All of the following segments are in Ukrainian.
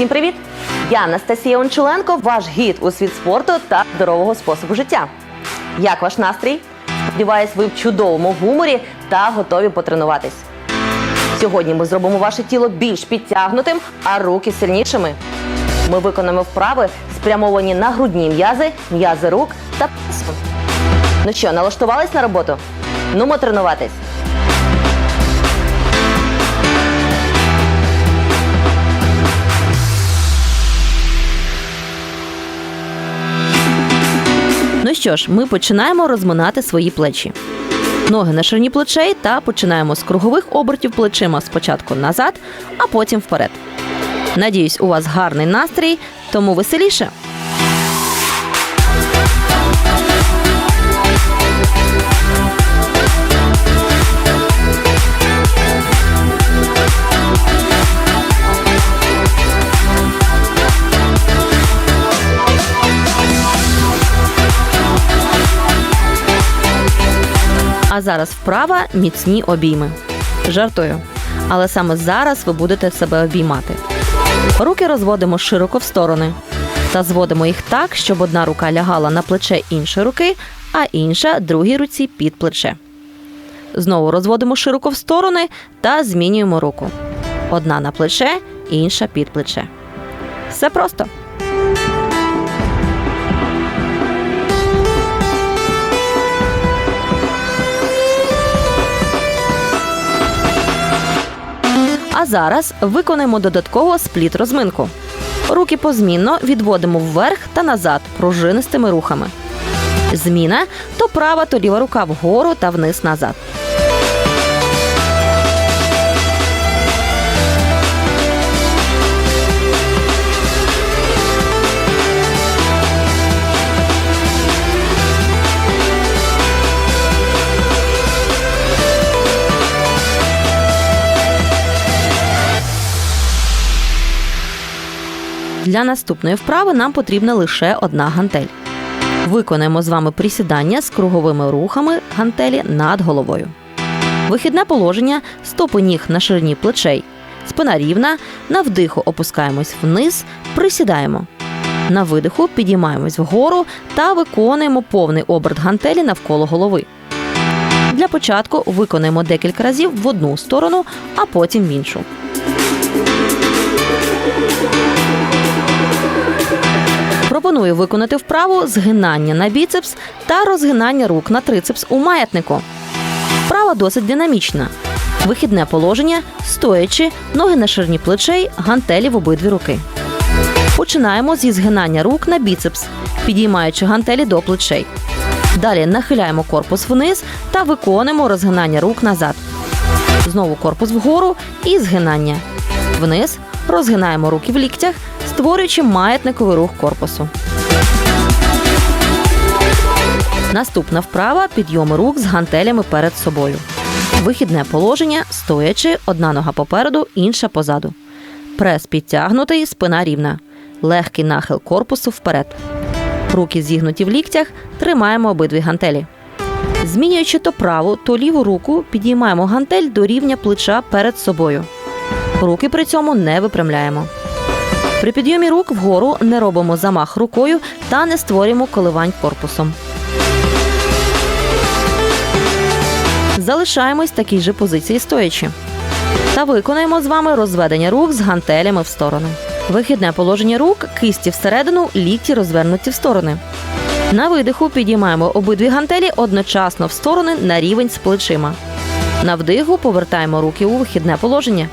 Усім привіт! Я Анастасія Ончуленко, ваш гід у світ спорту та здорового способу життя. Як ваш настрій? Сподіваюсь, ви в чудовому гуморі та готові потренуватись. Сьогодні ми зробимо ваше тіло більш підтягнутим, а руки сильнішими. Ми виконаємо вправи, спрямовані на грудні м'язи, м'язи рук та пресу. Ну що, налаштувались на роботу? Нумо тренуватись. Ну що ж, ми починаємо розминати свої плечі. Ноги на ширині плечей та починаємо з кругових обертів плечима спочатку назад, а потім вперед. Надіюсь, у вас гарний настрій, тому веселіше. Зараз вправа міцні обійми. Жартую. Але саме зараз ви будете себе обіймати. Руки розводимо широко в сторони та зводимо їх так, щоб одна рука лягала на плече іншої руки, а інша другій руці під плече. Знову розводимо широко в сторони та змінюємо руку. Одна на плече, інша під плече. Все просто. Зараз виконаємо додатково спліт розминку. Руки позмінно відводимо вверх та назад пружинистими рухами. Зміна то права, то ліва рука вгору та вниз назад. Для наступної вправи нам потрібна лише одна гантель. Виконаємо з вами присідання з круговими рухами гантелі над головою. Вихідне положення стопи ніг на ширині плечей. Спина рівна. На вдиху опускаємось вниз, присідаємо. На видиху підіймаємось вгору та виконуємо повний оберт гантелі навколо голови. Для початку виконаємо декілька разів в одну сторону, а потім в іншу. Пропоную виконати вправу згинання на біцепс та розгинання рук на трицепс у маятнику. Вправа досить динамічна. Вихідне положення стоячи, ноги на ширині плечей, гантелі в обидві руки. Починаємо зі згинання рук на біцепс, підіймаючи гантелі до плечей. Далі нахиляємо корпус вниз та виконуємо розгинання рук назад. Знову корпус вгору і згинання. Вниз розгинаємо руки в ліктях, створюючи маятниковий рух корпусу. Наступна вправа підйоми рук з гантелями перед собою. Вихідне положення стоячи, одна нога попереду, інша позаду. Прес підтягнутий, спина рівна. Легкий нахил корпусу вперед. Руки зігнуті в ліктях, тримаємо обидві гантелі. Змінюючи то праву, то ліву руку, підіймаємо гантель до рівня плеча перед собою. Руки при цьому не випрямляємо. При підйомі рук вгору не робимо замах рукою та не створюємо коливань корпусом. Залишаємось в такій же позиції стоячи. Та виконаємо з вами розведення рук з гантелями в сторони. Вихідне положення рук, кисті всередину, лікті розвернуті в сторони. На видиху підіймаємо обидві гантелі одночасно в сторони на рівень з плечима. На вдиху повертаємо руки у вихідне положення.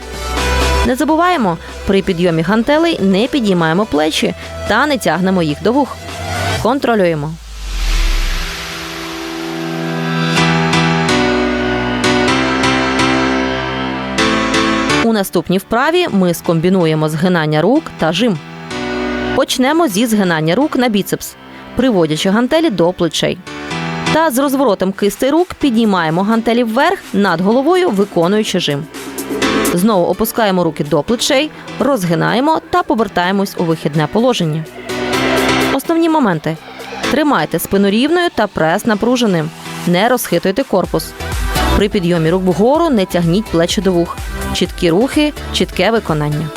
Не забуваємо, при підйомі гантелей не підіймаємо плечі та не тягнемо їх до вух. Контролюємо. У наступній вправі ми скомбінуємо згинання рук та жим. Почнемо зі згинання рук на біцепс, приводячи гантелі до плечей. Та з розворотом кистей рук підіймаємо гантелі вверх над головою, виконуючи жим. Знову опускаємо руки до плечей, розгинаємо та повертаємось у вихідне положення. Основні моменти: тримайте спину рівною та прес напруженим. Не розхитуйте корпус. При підйомі рук вгору не тягніть плечі до вух. Чіткі рухи, чітке виконання.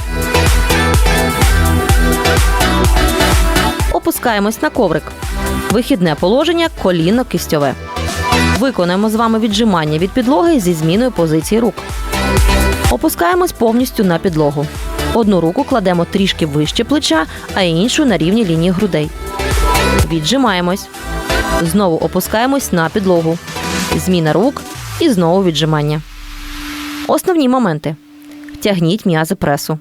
опускаємось на коврик. Вихідне положення коліно кістьове. Виконуємо з вами віджимання від підлоги зі зміною позиції рук. Опускаємось повністю на підлогу. Одну руку кладемо трішки вище плеча, а іншу на рівні лінії грудей. Віджимаємось. Знову опускаємось на підлогу. Зміна рук і знову віджимання. Основні моменти: тягніть м'язи пресу.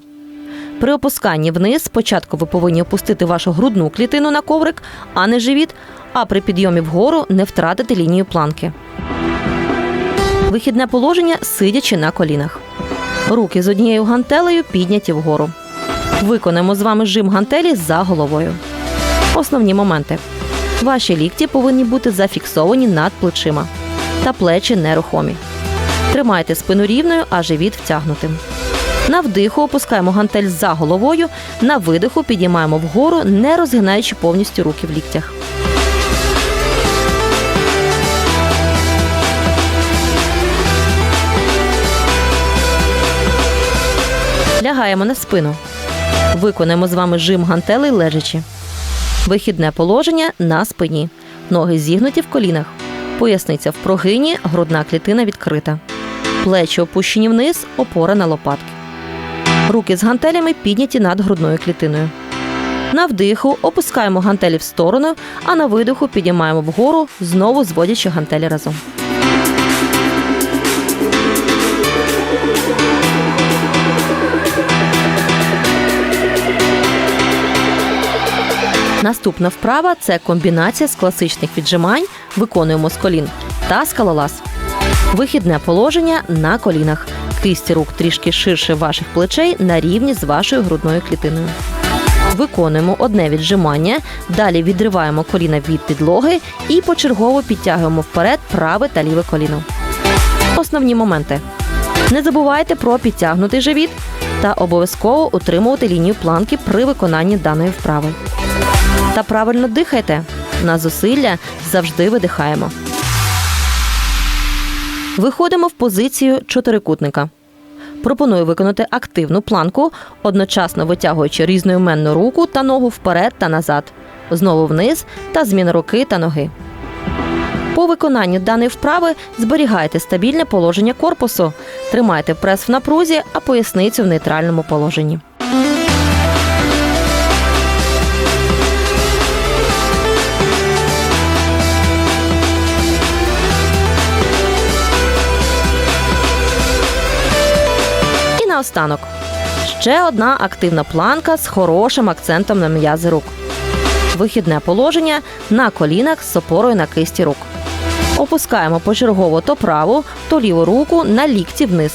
При опусканні вниз спочатку ви повинні опустити вашу грудну клітину на коврик, а не живіт, а при підйомі вгору не втратити лінію планки. Вихідне положення сидячи на колінах. Руки з однією гантелею підняті вгору. Виконаємо з вами жим гантелі за головою. Основні моменти: ваші лікті повинні бути зафіксовані над плечима та плечі нерухомі. Тримайте спину рівною, а живіт втягнутим. На вдиху опускаємо гантель за головою, на видиху підіймаємо вгору, не розгинаючи повністю руки в ліктях. Лягаємо на спину. Виконаємо з вами жим гантелей лежачи. Вихідне положення на спині. Ноги зігнуті в колінах. Поясниця в прогині, грудна клітина відкрита. Плечі опущені вниз, опора на лопатки. Руки з гантелями підняті над грудною клітиною. На вдиху опускаємо гантелі в сторону, а на видиху підіймаємо вгору, знову зводячи гантелі разом. Наступна вправа це комбінація з класичних віджимань, виконуємо з колін та скалолаз. Вихідне положення на колінах. Кисті рук трішки ширше ваших плечей на рівні з вашою грудною клітиною. Виконуємо одне віджимання, далі відриваємо коліна від підлоги і почергово підтягуємо вперед праве та ліве коліно. Основні моменти: не забувайте про підтягнутий живіт та обов'язково утримувати лінію планки при виконанні даної вправи. Та правильно дихайте. На зусилля завжди видихаємо. Виходимо в позицію чотирикутника. Пропоную виконати активну планку, одночасно витягуючи різноіменну руку та ногу вперед та назад, знову вниз та зміна руки та ноги. По виконанню даної вправи зберігайте стабільне положення корпусу, тримайте прес в напрузі, а поясницю в нейтральному положенні. Наостанок. Ще одна активна планка з хорошим акцентом на м'язи рук. Вихідне положення на колінах з опорою на кисті рук. Опускаємо почергово то праву, то ліву руку на лікті вниз.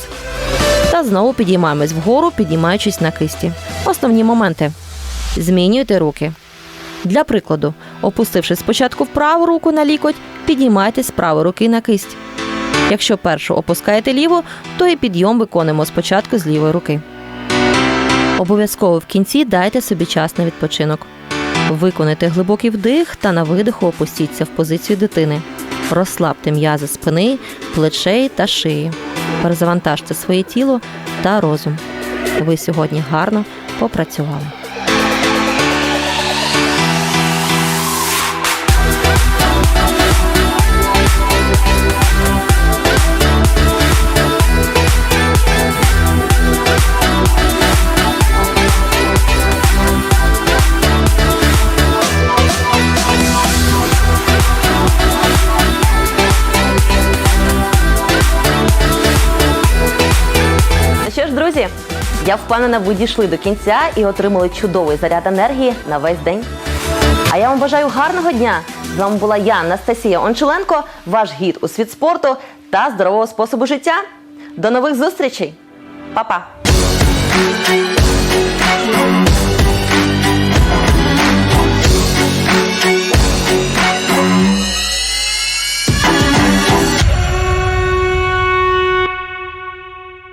Та знову підіймаємось вгору, піднімаючись на кисті. Основні моменти. Змінюйте руки. Для прикладу, опустивши спочатку в праву руку на лікоть, підіймайтесь з правої руки на кисть. Якщо першу опускаєте ліву, то і підйом виконуємо спочатку з лівої руки. Обов'язково в кінці дайте собі час на відпочинок. Виконайте глибокий вдих та на видиху опустіться в позицію дитини. Розслабте м'язи спини, плечей та шиї. Перезавантажте своє тіло та розум. Ви сьогодні гарно попрацювали. Я впевнена, ви дійшли до кінця і отримали чудовий заряд енергії на весь день. А я вам бажаю гарного дня. З вами була я, Анастасія Ончеленко, ваш гід у світ спорту та здорового способу життя. До нових зустрічей! Па-па!